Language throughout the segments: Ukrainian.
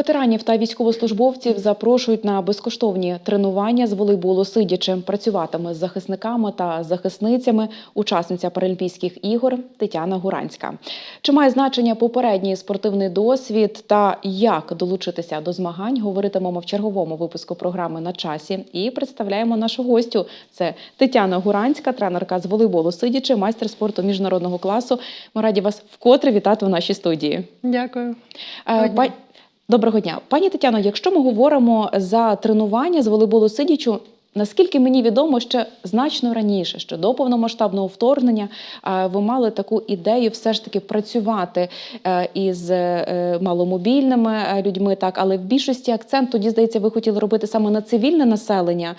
Ветеранів та військовослужбовців запрошують на безкоштовні тренування з волейболу сидячи. Працюватиме з захисниками та захисницями учасниця Паралімпійських ігор Тетяна Гуранська. Чи має значення попередній спортивний досвід та як долучитися до змагань? Говоритимемо в черговому випуску програми на часі і представляємо нашу гостю. Це Тетяна Гуранська, тренерка з волейболу сидячи, майстер спорту міжнародного класу. Ми раді вас вкотре вітати в нашій студії. Дякую. Е, Доброго дня, пані Тетяно. Якщо ми говоримо за тренування з волейболу сидячу, наскільки мені відомо, ще значно раніше, що до повномасштабного вторгнення ви мали таку ідею все ж таки працювати е, із е, маломобільними е, людьми, так але в більшості акцент тоді здається, ви хотіли робити саме на цивільне населення.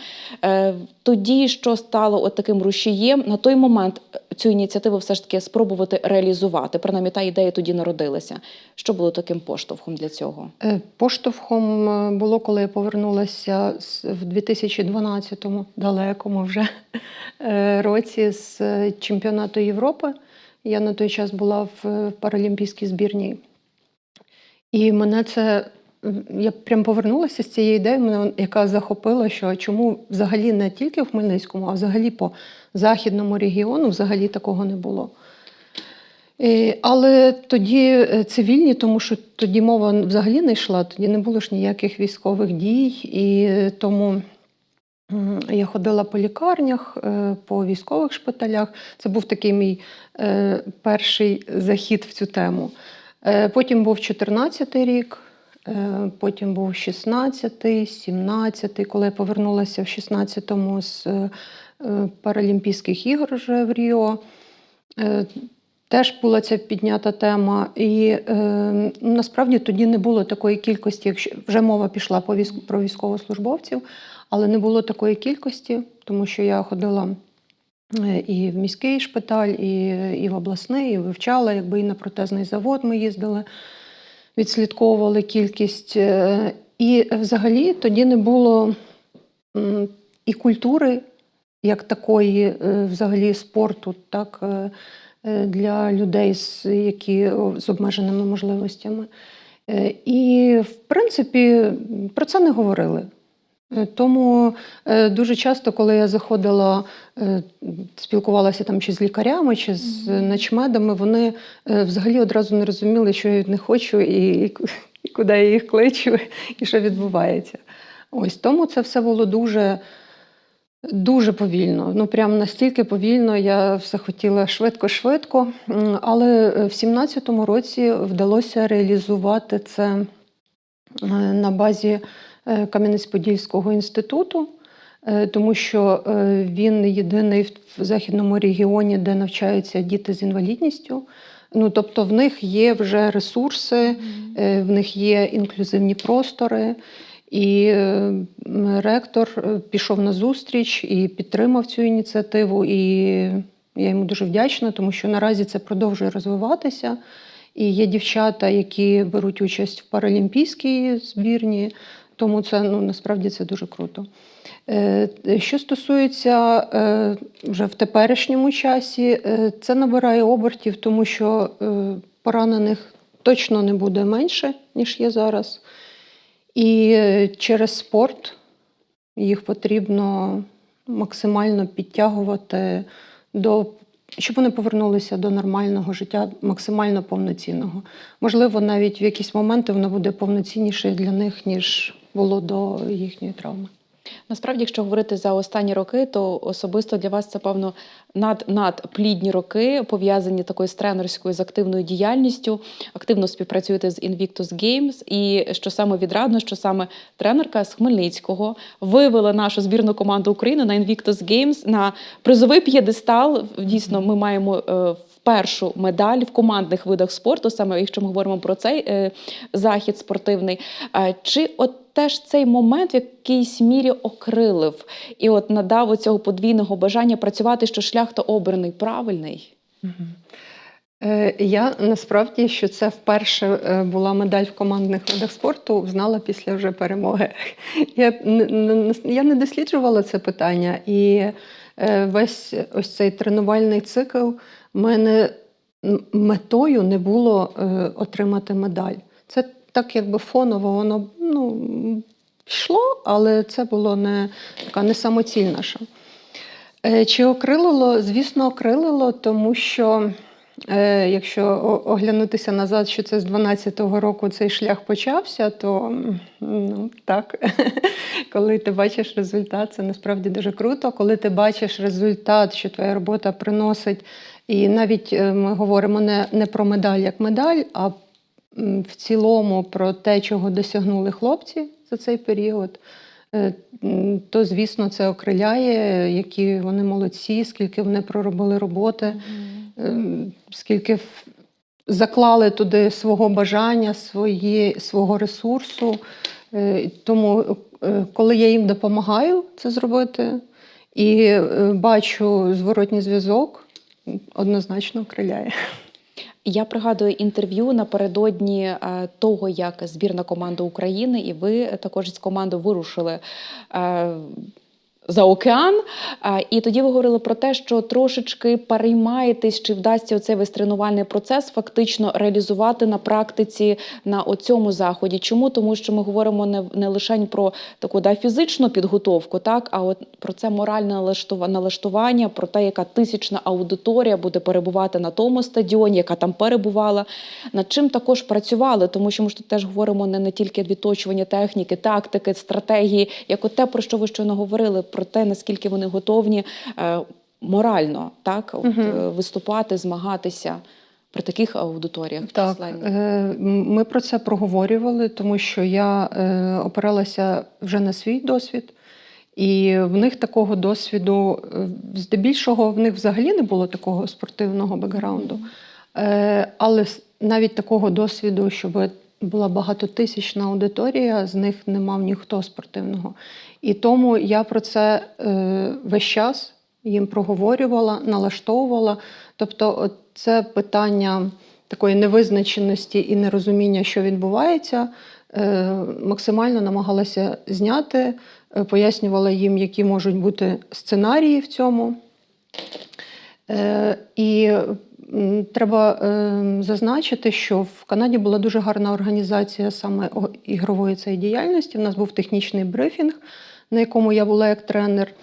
Тоді що стало от таким рушієм на той момент цю ініціативу все ж таки спробувати реалізувати. Принаймні, та ідея тоді народилася. Що було таким поштовхом для цього? Е, Поштовхом е, було, коли я повернулася в 2012-му, далекому вже е, році з чемпіонату Європи. Я на той час була в паралімпійській збірній. І мене це. Я прям повернулася з цією ідеєю, мене, яка захопила, що чому взагалі не тільки в Хмельницькому, а взагалі по західному регіону взагалі такого не було. Але тоді е, цивільні, тому що тоді мова взагалі не йшла, тоді не було ж ніяких військових дій, і тому я ходила по лікарнях, е, по військових шпиталях. Це був такий мій е, перший захід в цю тему. Потім був 14-й рік, потім був 16-й, 17-й, коли я повернулася в 16-му з Паралімпійських ігор вже в Ріо. Е, Теж була ця піднята тема, і е, насправді тоді не було такої кількості, якщо вже мова пішла по військ, про військовослужбовців, але не було такої кількості, тому що я ходила е, і в міський шпиталь, і, і в обласний, і вивчала, якби і на протезний завод ми їздили, відслідковували кількість. Е, І взагалі тоді не було і культури, як такої, е, взагалі спорту, так. е, е, для людей, які з обмеженими можливостями. І, в принципі, про це не говорили. Тому дуже часто, коли я заходила, спілкувалася там чи з лікарями, чи з начмедами, вони взагалі одразу не розуміли, що я від них хочу, і і куди я їх кличу, і що відбувається. Ось тому це все було дуже. Дуже повільно, ну прям настільки повільно. Я все хотіла швидко-швидко. Але е, в 17-му році вдалося реалізувати це е, на базі е, Кам'янець-Подільського інституту, тому що він єдиний в західному регіоні, де навчаються діти з інвалідністю. Ну, тобто, в них є вже ресурси, В них є інклюзивні простори, і е, ректор е, пішов на зустріч і підтримав цю ініціативу. І я йому дуже вдячна, тому що наразі це продовжує розвиватися. І є дівчата, які беруть участь в паралімпійській збірні, тому це ну, насправді це дуже круто. Е, Що стосується е, вже в теперішньому часі, е, це набирає обертів, тому що е, поранених точно не буде менше, ніж є зараз. І е, через спорт їх потрібно максимально підтягувати до. Щоб вони повернулися до нормального життя, максимально повноцінного. Можливо, навіть в якісь моменти воно буде повноцінніше для них, ніж було до їхньої травми. Насправді, якщо говорити за останні роки, то особисто для вас це певно над надплідні роки, пов'язані такою з тренерською з активною діяльністю. Активно співпрацюєте з Invictus Games. І що саме відрадно, що саме тренерка з Хмельницького вивела нашу збірну команду України на Invictus Games на призовий п'єдестал. Дійсно, ми маємо. е, Першу медаль в командних видах спорту, саме якщо ми говоримо про цей е, захід спортивний. Е, чи от теж цей момент в якійсь мірі окрилив і от надав оцього подвійного бажання працювати, що шлях то обраний правильний? Е, Я насправді, що це вперше е, була медаль в командних видах спорту, знала після вже перемоги. Я, я не досліджувала це питання, і е, весь ось цей тренувальний цикл мене метою не було отримати медаль. Це так якби фоново воно ну, йшло, але це було не така не самоціль. Е, Чи окрилило? Звісно, окрилило, тому що е, якщо оглянутися назад, що це з 12-го року цей шлях почався, то ну, так, коли ти бачиш результат, це насправді дуже круто. Коли ти бачиш результат, що твоя робота приносить, і навіть е, ми говоримо не, не про медаль як медаль, а в цілому про те, чого досягнули хлопці за цей період. Е, То, звісно, це окриляє, які вони молодці, скільки вони проробили роботи, е, скільки заклали туди свого бажання, свої, свого ресурсу. Е, Тому, е, коли я їм допомагаю це зробити і бачу зворотній зв'язок, однозначно окриляє. Я пригадую інтерв'ю напередодні е, того, як збірна команда України, і ви також з командою вирушили. За океан, і тоді ви говорили про те, що трошечки переймаєтесь, чи вдасться цей весь тренувальний процес фактично реалізувати на практиці на оцьому заході. Чому? Тому що ми говоримо не, не лише про таку да, фізичну підготовку, так, а от про це моральне налаштування, про те, яка тисячна аудиторія буде перебувати на тому стадіоні, яка там перебувала. Над чим також працювали, тому що ми ж тут теж говоримо не, не тільки відточування техніки, тактики, стратегії, як от те, про що ви щойно говорили, про те, наскільки вони готовні е, морально так, от, е, виступати, змагатися при таких аудиторіях. Так, е, ми про це проговорювали, тому що я опиралася вже на свій досвід, і в них такого досвіду, здебільшого, в них взагалі не було такого спортивного бекграунду. Але навіть такого досвіду, щоб була багатотисячна аудиторія, з них не мав ніхто спортивного. І тому я про це е, весь час їм проговорювала, налаштовувала. Тобто, це питання такої невизначеності і нерозуміння, що відбувається, е, максимально намагалася зняти, е, пояснювала їм, які можуть бути сценарії в цьому. Е, І треба е, зазначити, що в Канаді була дуже гарна організація саме ігрової цієї діяльності. У нас був технічний брифінг, на якому я була як тренер.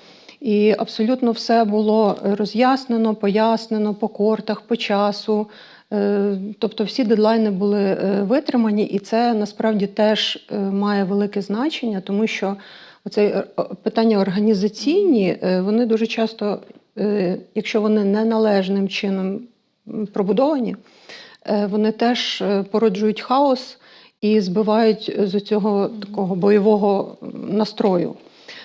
І абсолютно все було роз'яснено, пояснено по кортах, по часу. Е, Тобто всі дедлайни були е, витримані, і це насправді теж е, має велике значення, тому що оце питання організаційні, вони дуже часто, якщо вони неналежним чином пробудовані, е, вони теж е, породжують хаос і збивають з цього такого бойового настрою.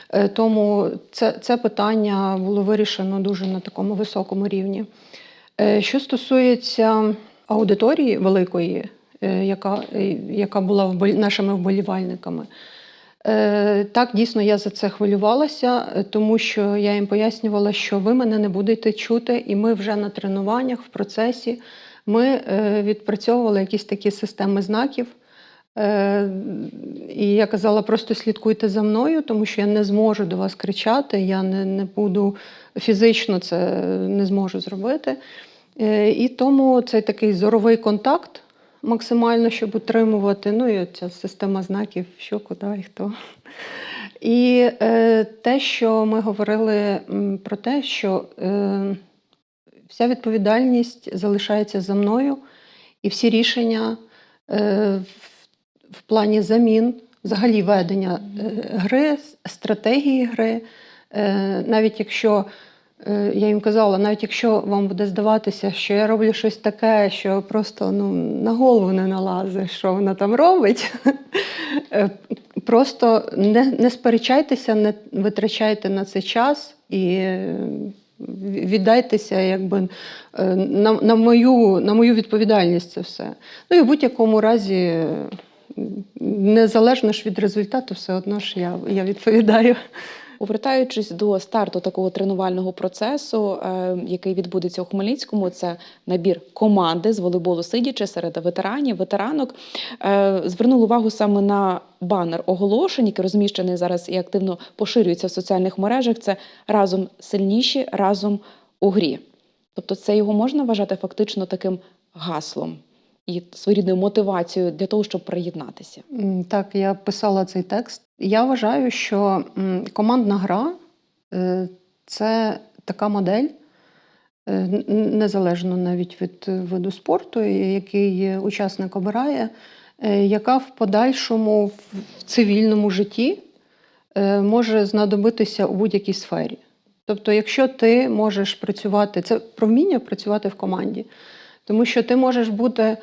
Е, Тому це, це питання було вирішено дуже на такому високому рівні. Що стосується аудиторії великої, яка, яка була нашими вболівальниками, так дійсно я за це хвилювалася, е, тому що я їм пояснювала, що ви мене не будете чути, і ми вже на тренуваннях в процесі ми е, відпрацьовували якісь такі системи знаків. Е, І я казала, просто слідкуйте за мною, тому що я не зможу до вас кричати, я не, не буду фізично це не зможу зробити. Е, І тому цей такий зоровий контакт максимально, щоб утримувати. Ну і ця система знаків, що, куди і хто. І е, те, що ми говорили про те, що е, вся відповідальність залишається за мною, і всі рішення е, в, в плані замін, взагалі ведення е, гри, стратегії гри, е, навіть якщо я їм казала, навіть якщо вам буде здаватися, що я роблю щось таке, що просто ну, на голову не налазить, що вона там робить. е, Просто не, не сперечайтеся, не витрачайте на це час і е, віддайтеся якби, е, на, на, мою, на мою відповідальність це все. Ну і в будь-якому разі, е, незалежно ж від результату, все одно ж я, я відповідаю. Повертаючись до старту такого тренувального процесу, е, який відбудеться у Хмельницькому, це набір команди з волейболу сидячи серед ветеранів, ветеранок. Е, звернули увагу саме на банер оголошень, який розміщений зараз і активно поширюється в соціальних мережах. Це разом сильніші, разом у грі. Тобто, це його можна вважати фактично таким гаслом. І своєрідною мотивацією для того, щоб приєднатися? Так, я писала цей текст. Я вважаю, що командна гра е, це така модель, е, незалежно навіть від виду спорту, який учасник обирає, е, яка в подальшому в цивільному житті може знадобитися у будь-якій сфері. Тобто, якщо ти можеш працювати, це про вміння працювати в команді, тому що ти можеш бути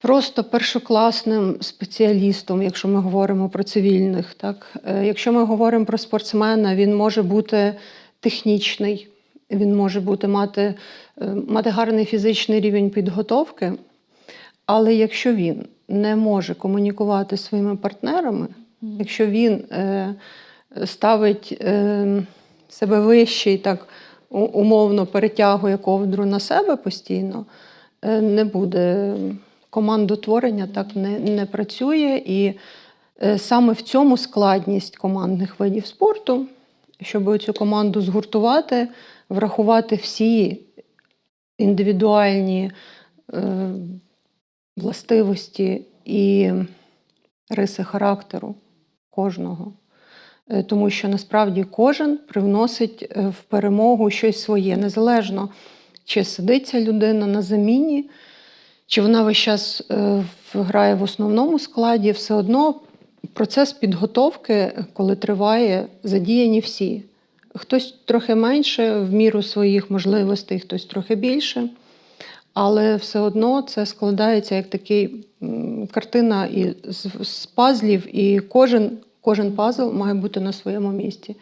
просто першокласним спеціалістом, якщо ми говоримо про цивільних. Так? Е, Якщо ми говоримо про спортсмена, він може бути технічний, він може бути мати, е, мати гарний фізичний рівень підготовки. Але якщо він не може комунікувати зі своїми партнерами, якщо він е, ставить е, себе вище і так умовно перетягує ковдру на себе постійно, не буде командотворення, так не, не працює. І е, саме в цьому складність командних видів спорту, щоб цю команду згуртувати, врахувати всі індивідуальні е, властивості і риси характеру кожного. Е, Тому що насправді кожен привносить е, в перемогу щось своє, незалежно чи сидить ця людина на заміні, чи вона весь час е, грає в основному складі, все одно процес підготовки, коли триває, задіяні всі. Хтось трохи менше в міру своїх можливостей, хтось трохи більше. Але все одно це складається як такий картина і з пазлів, і кожен, кожен пазл має бути на своєму місці.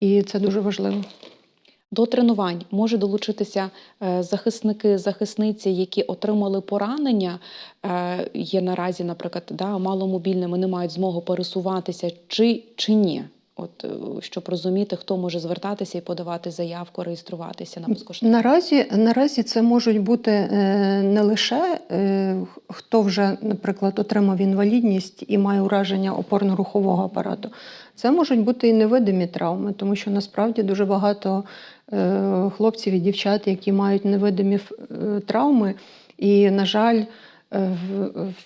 І це дуже важливо. До тренувань може долучитися е, захисники, захисниці, які отримали поранення. е, Є наразі, наприклад, да, маломобільними, не мають змогу пересуватися, чи, чи ні? От е, щоб розуміти, хто може звертатися і подавати заявку, реєструватися на безкоштовно. Наразі, наразі це можуть бути не лише хто вже, наприклад, отримав інвалідність і має ураження опорно-рухового апарату. Це можуть бути і невидимі травми, тому що насправді дуже багато е, хлопців і дівчат, які мають невидимі е, травми, і, на жаль, е,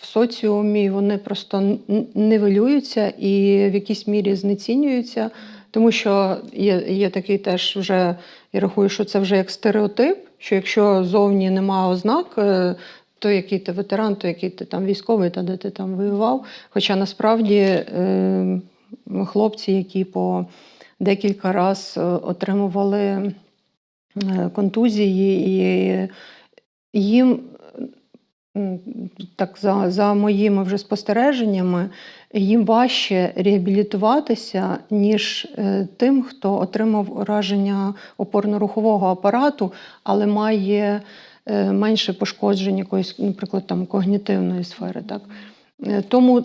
в, соціумі вони просто нивелюються і в якійсь мірі знецінюються. Тому що є, є такий теж вже, я рахую, що це вже як стереотип, що якщо зовні нема ознак, то який ти ветеран, то який ти там військовий, та де ти там воював. Хоча насправді е, хлопці, які по декілька разів отримували е, контузії, і їм так за, за моїми вже спостереженнями, їм важче реабілітуватися, ніж е, тим, хто отримав ураження опорно-рухового апарату, але має е, менше пошкоджень якоїсь, наприклад, там когнітивної сфери. Так? Е, Тому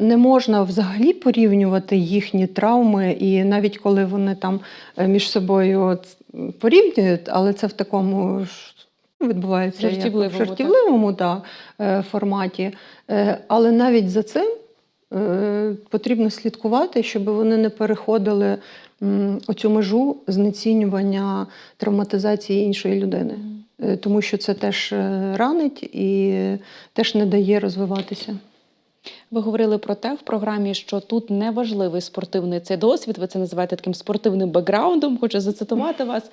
не, можна взагалі порівнювати їхні травми, і навіть коли вони там е, між собою порівнюють, але це в такому ж ну, відбувається як в жартівливому да, е, форматі. Але навіть за цим потрібно слідкувати, щоб вони не переходили оцю межу знецінювання травматизації іншої людини. Тому що це теж ранить і теж не дає розвиватися. Ви говорили про те в програмі, що тут не важливий спортивний цей досвід. Ви це називаєте таким спортивним бекграундом, хочу зацитувати вас.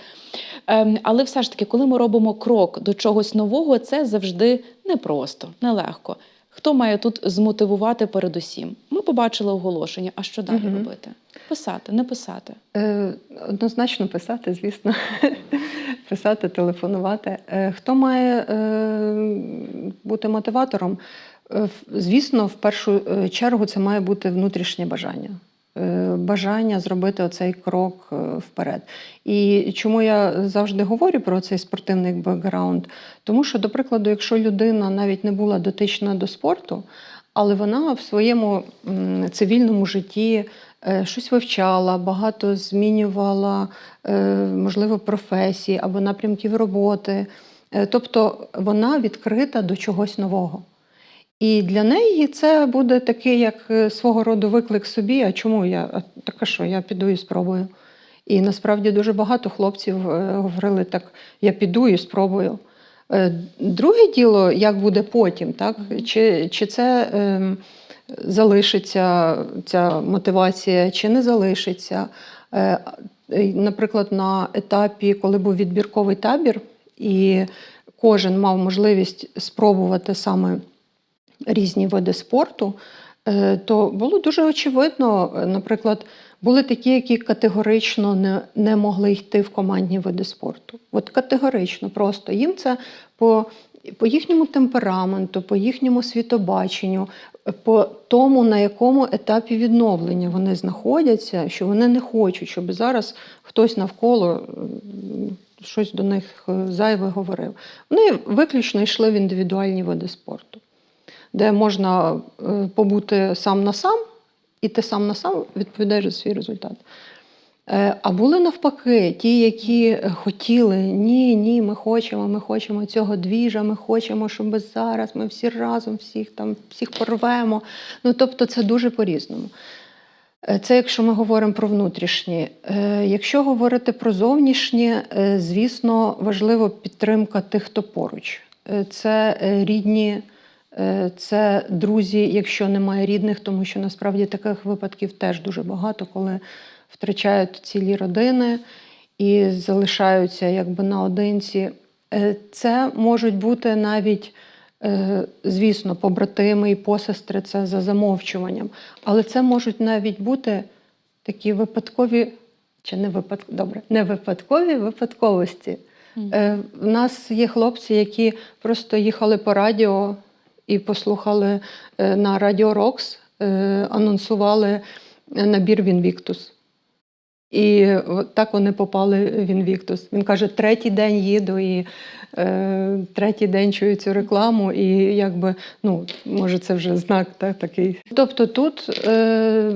Ем, але все ж таки, коли ми робимо крок до чогось нового, це завжди непросто, нелегко. Хто має тут змотивувати передусім? Ми побачили оголошення. А що далі Мгм. робити? Писати, не писати. Е, Однозначно писати, звісно. писати, телефонувати. Е, Хто має е, бути мотиватором? Е, Звісно, в першу е, чергу це має бути внутрішнє бажання. Е, Бажання зробити оцей крок вперед. І чому я завжди говорю про цей спортивний бекграунд? Тому що, до прикладу, якщо людина навіть не була дотична до спорту, але вона в своєму цивільному житті щось вивчала, багато змінювала, можливо, професії або напрямків роботи. Тобто вона відкрита до чогось нового. І для неї це буде такий, як е, свого роду виклик собі. А чому я? А так а що, я піду і спробую. І насправді дуже багато хлопців е, говорили так: я піду і спробую. Е, Друге діло, як буде потім, так? Чи, чи це ем, залишиться ця мотивація, чи не залишиться. Е, е, Наприклад, на етапі, коли був відбірковий табір, і кожен мав можливість спробувати саме різні види спорту, е, то було дуже очевидно, е, наприклад, були такі, які категорично не, не могли йти в командні види спорту. От категорично, просто їм це по, по їхньому темпераменту, по їхньому світобаченню, по тому, на якому етапі відновлення вони знаходяться, що вони не хочуть, щоб зараз хтось навколо щось до них е, зайве говорив. Вони виключно йшли в індивідуальні види спорту, де можна е, побути сам на сам, і ти сам на сам відповідаєш за свій результат. Е, А були навпаки, ті, які хотіли, ні, ні, ми хочемо, ми хочемо цього двіжа, ми хочемо, щоб зараз ми всі разом всіх там всіх порвемо. Ну тобто, це дуже по-різному. Е, Це якщо ми говоримо про внутрішні. Е, Якщо говорити про зовнішні, е, звісно, важлива підтримка тих, хто поруч. Е, Це е, рідні, е, це друзі, якщо немає рідних, тому що насправді таких випадків теж дуже багато, коли втрачають цілі родини і залишаються якби наодинці. Е, Це можуть бути навіть, е, звісно, побратими і посестри, це за замовчуванням. Але це можуть навіть бути такі випадкові, чи не випад... Добре, не випадкові випадковості. Е, нас є хлопці, які просто їхали по радіо і послухали е, на Радіо Рокс, е, анонсували набір в Інвіктус. І так вони попали в Інвіктус. Він каже: третій день їду і е, третій день чую цю рекламу, і якби, ну, може, це вже знак так, такий. Тобто тут е,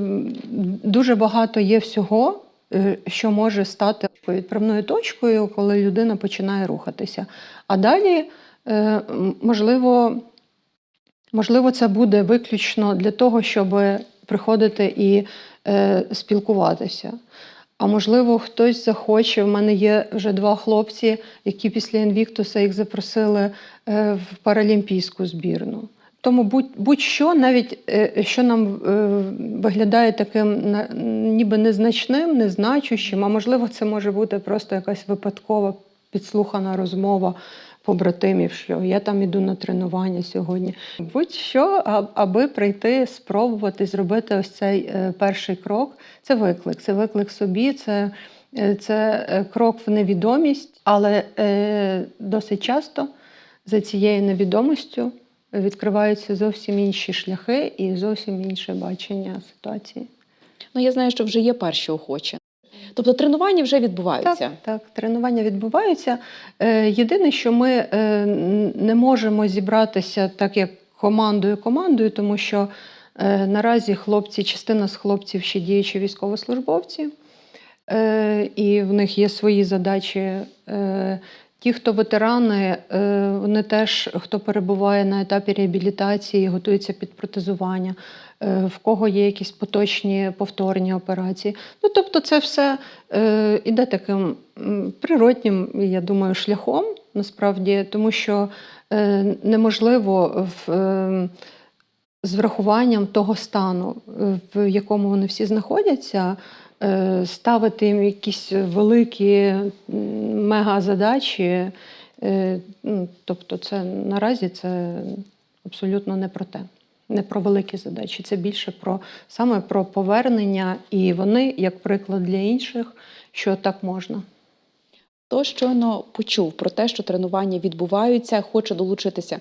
дуже багато є всього, е, що може стати відправною точкою, коли людина починає рухатися. А далі, е, можливо, можливо, це буде виключно для того, щоб приходити і е, спілкуватися. А можливо, хтось захоче. В мене є вже два хлопці, які після Інвіктуса їх запросили е, в паралімпійську збірну. Тому будь- будь-що, навіть е, що нам е, виглядає таким ніби незначним, незначущим, а можливо, це може бути просто якась випадкова підслухана розмова побратимів, що я там іду на тренування сьогодні. Будь-що, аби прийти, спробувати зробити ось цей е, перший крок. Це виклик. Це виклик собі, це, е, це е, крок в невідомість, але е, досить часто за цією невідомістю відкриваються зовсім інші шляхи і зовсім інше бачення ситуації. Ну, я знаю, що вже є перші охочі. Тобто тренування вже відбуваються. Так, так, тренування відбуваються. Е, Єдине, що ми е, не можемо зібратися так, як командою командою, тому що е, наразі хлопці, частина з хлопців ще діючі військовослужбовці, і в них є свої задачі. Ті, хто ветерани, вони теж, хто перебуває на етапі реабілітації, готується під протезування, в кого є якісь поточні повторні операції. Ну, тобто, це все е, іде таким природнім, я думаю, шляхом насправді, тому що е, неможливо в. е, з врахуванням того стану, е, в якому вони всі знаходяться, е, ставити їм якісь великі мегазадачі. е, ну, Тобто, це наразі це абсолютно не про те. Не про великі задачі, це більше про саме про повернення, і вони, як приклад для інших, що так можна. Хто щойно почув про те, що тренування відбуваються, хоче долучитися.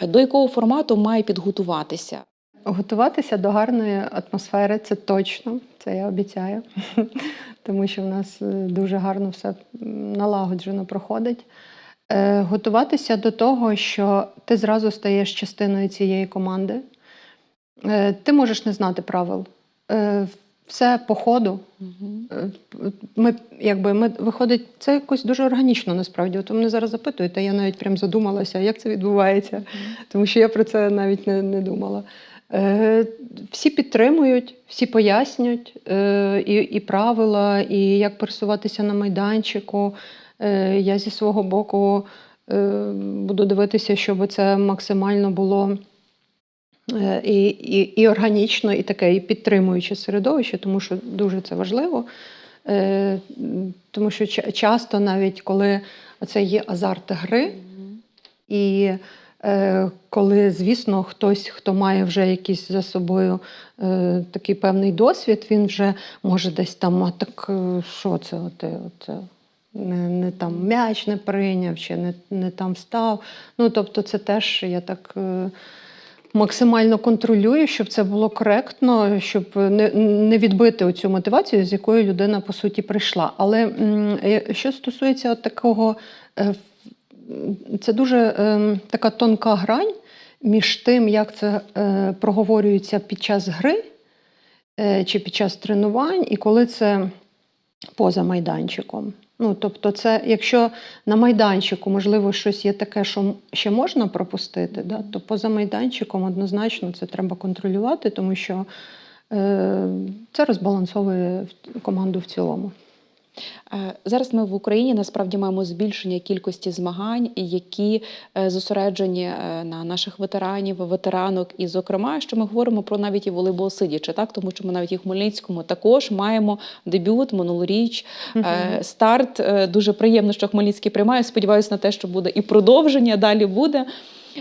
Е, До якого формату має підготуватися? Готуватися до гарної атмосфери це точно, це я обіцяю, тому що в нас е, дуже гарно все налагоджено проходить. Е, Готуватися до того, що ти зразу стаєш частиною цієї команди. Е, Ти можеш не знати правил. Е, Все по ходу. Е, Ми, якби, ми, виходить, це якось дуже органічно насправді. От ви мене зараз запитуєте, я навіть прям задумалася, як це відбувається тому що я про це навіть не, не думала. Е, всі підтримують, всі пояснюють е, і, і правила, і як пересуватися на майданчику. Е, я зі свого боку е, буду дивитися, щоб це максимально було і, і, і органічно, і таке, і підтримуюче середовище, тому що дуже це важливо. Е, Тому що ча- часто, навіть коли це є азарт гри, і е, коли, звісно, хтось, хто має вже якийсь за собою е, такий певний досвід, він вже може десь там, а так е, що це? Оте, оце? Не, не там м'яч не прийняв, чи не, не там став. Ну, тобто, це теж я так. Е, Максимально контролюю, щоб це було коректно, щоб не, не відбити оцю мотивацію, з якою людина по суті прийшла. Але е, що стосується от такого е, це дуже е, така тонка грань між тим, як це проговорюється під час гри чи під час тренувань, і коли це поза майданчиком. Ну, тобто, це, якщо на майданчику, можливо, щось є таке, що ще можна пропустити, да, то поза майданчиком однозначно це треба контролювати, тому що е, це розбалансовує команду в цілому. Е, Зараз ми в Україні насправді маємо збільшення кількості змагань, які е, зосереджені е, на наших ветеранів, ветеранок. І, зокрема, що ми говоримо про навіть і волейбол сидячи, так тому що ми навіть і в Хмельницькому також маємо дебют минулоріч. Е, Старт дуже приємно, що Хмельницький приймає. Сподіваюся на те, що буде і продовження далі буде.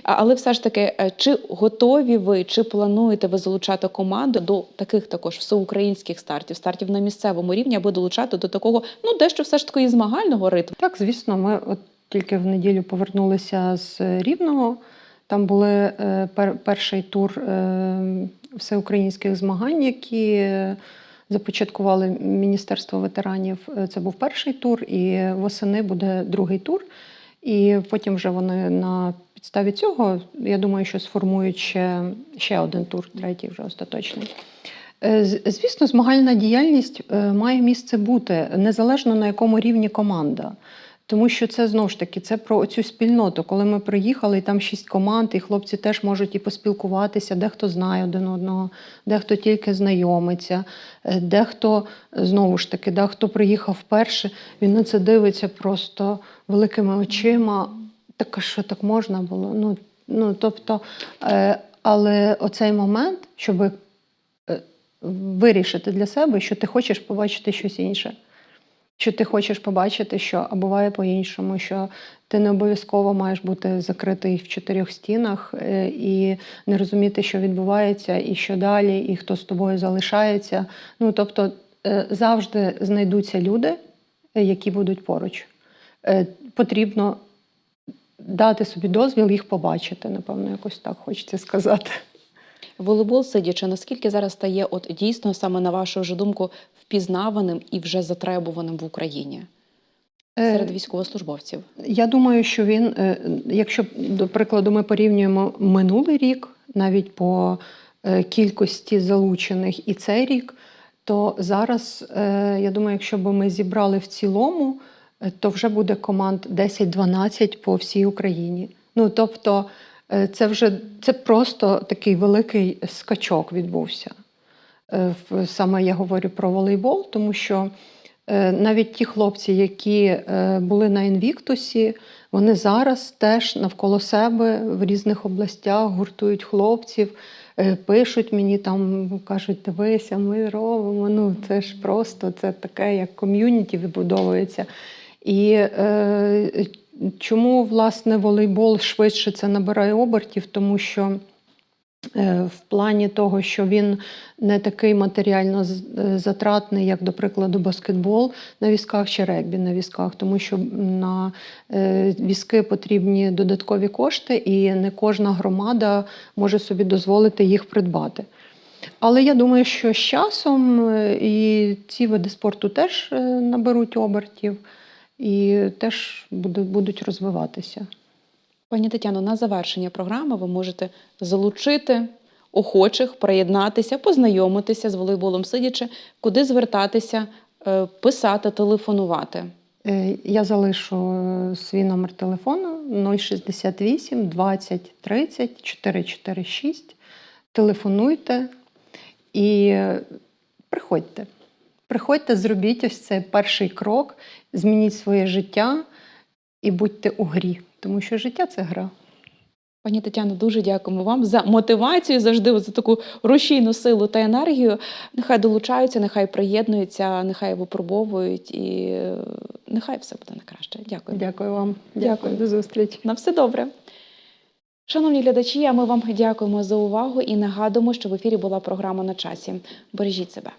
Але все ж таки, е, чи готові ви, чи плануєте ви залучати команду до таких також всеукраїнських стартів, стартів на місцевому рівні, або долучати до такого, ну дещо все ж таки і змагального ритму? Так, звісно, ми от тільки в неділю повернулися з Рівного. Там були е, пер, перший тур е, всеукраїнських змагань, які започаткували Міністерство ветеранів. Це був перший тур, і восени буде другий тур. І потім вже вони на підставі цього, я думаю, що сформують ще, ще один тур, третій вже остаточний. Е, Звісно, змагальна діяльність е, має місце бути незалежно на якому рівні команда. Тому що це знову ж таки це про цю спільноту. Коли ми приїхали, і там шість команд, і хлопці теж можуть і поспілкуватися, дехто знає один одного, дехто тільки знайомиться, е, дехто знову ж таки, да, хто приїхав вперше, він на це дивиться просто великими очима. Так що так можна було? Ну, ну тобто, е, але оцей момент, щоб е, вирішити для себе, що ти хочеш побачити щось інше. Що ти хочеш побачити, що а буває по-іншому, що ти не обов'язково маєш бути закритий в чотирьох стінах е, і не розуміти, що відбувається, і що далі, і хто з тобою залишається. Ну тобто е, завжди знайдуться люди, які будуть поруч. Потрібно дати собі дозвіл їх побачити, напевно, якось так хочеться сказати. Волейбол сидячи, наскільки зараз стає от дійсно саме на вашу вже думку впізнаваним і вже затребуваним в Україні Е, серед військовослужбовців? Я думаю, що він, е, якщо до прикладу, ми порівнюємо минулий рік, навіть по е, кількості залучених і цей рік, то зараз, я думаю, якщо б ми зібрали в цілому, то вже буде команд 10-12 по всій Україні. Ну тобто, е, це вже це просто такий великий скачок відбувся. Е, Саме я говорю про волейбол, тому що е, навіть ті хлопці, які е, були на інвіктусі, вони зараз теж навколо себе в різних областях гуртують хлопців, е, пишуть мені там, кажуть, дивися, ми робимо. Ну це ж просто це таке, як ком'юніті вибудовується. І е, чому власне волейбол швидше це набирає обертів? Тому що е, в плані того, що він не такий матеріально е, затратний, як, до прикладу, баскетбол на візках чи регбі на візках, тому що на е, візки потрібні додаткові кошти, і не кожна громада може собі дозволити їх придбати. Але я думаю, що з часом і ці види спорту теж наберуть обертів і теж будуть розвиватися. Пані Тетяно, на завершення програми ви можете залучити охочих, приєднатися, познайомитися з волейболом сидячи, куди звертатися, е, писати, телефонувати. Е, Я залишу е, свій номер телефону 068 20 30 446. Телефонуйте і приходьте. Приходьте, зробіть ось цей перший крок, змініть своє життя і будьте у грі. тому що життя це гра. Пані Тетяно, дуже дякуємо вам за мотивацію, завжди за таку рушійну силу та енергію. Нехай долучаються, нехай приєднуються, нехай випробовують і е, нехай все буде на краще. Дякую. Дякую вам. Дякую. До зустрічі. На все добре. Шановні глядачі, а ми вам дякуємо за увагу і нагадуємо, що в ефірі була програма на часі. Бережіть себе.